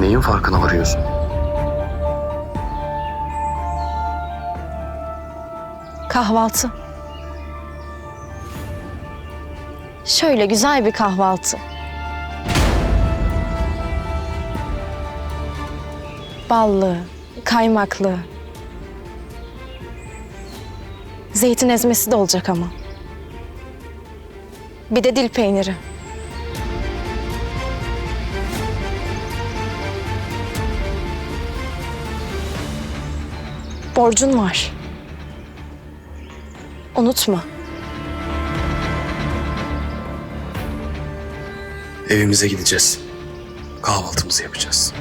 Neyin farkına varıyorsun? Kahvaltı. Şöyle güzel bir kahvaltı. Ballı, kaymaklı. Zeytin ezmesi de olacak ama. Bir de dil peyniri. Borcun var. Unutma. Evimize gideceğiz. Kahvaltımızı yapacağız.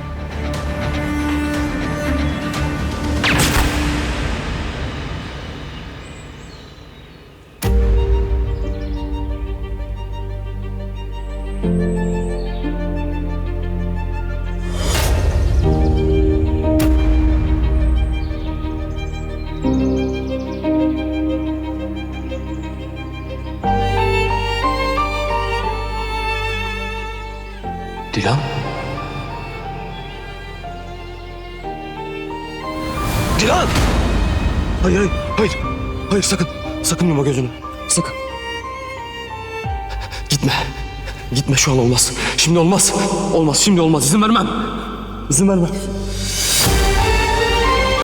Dilan? Dilan! Hayır, hayır, hayır. Hayır sakın. Sakın yuma gözünü. Sakın. Gitme. Gitme şu an olmaz. Şimdi olmaz. Olmaz şimdi olmaz. İzin vermem. İzin vermem.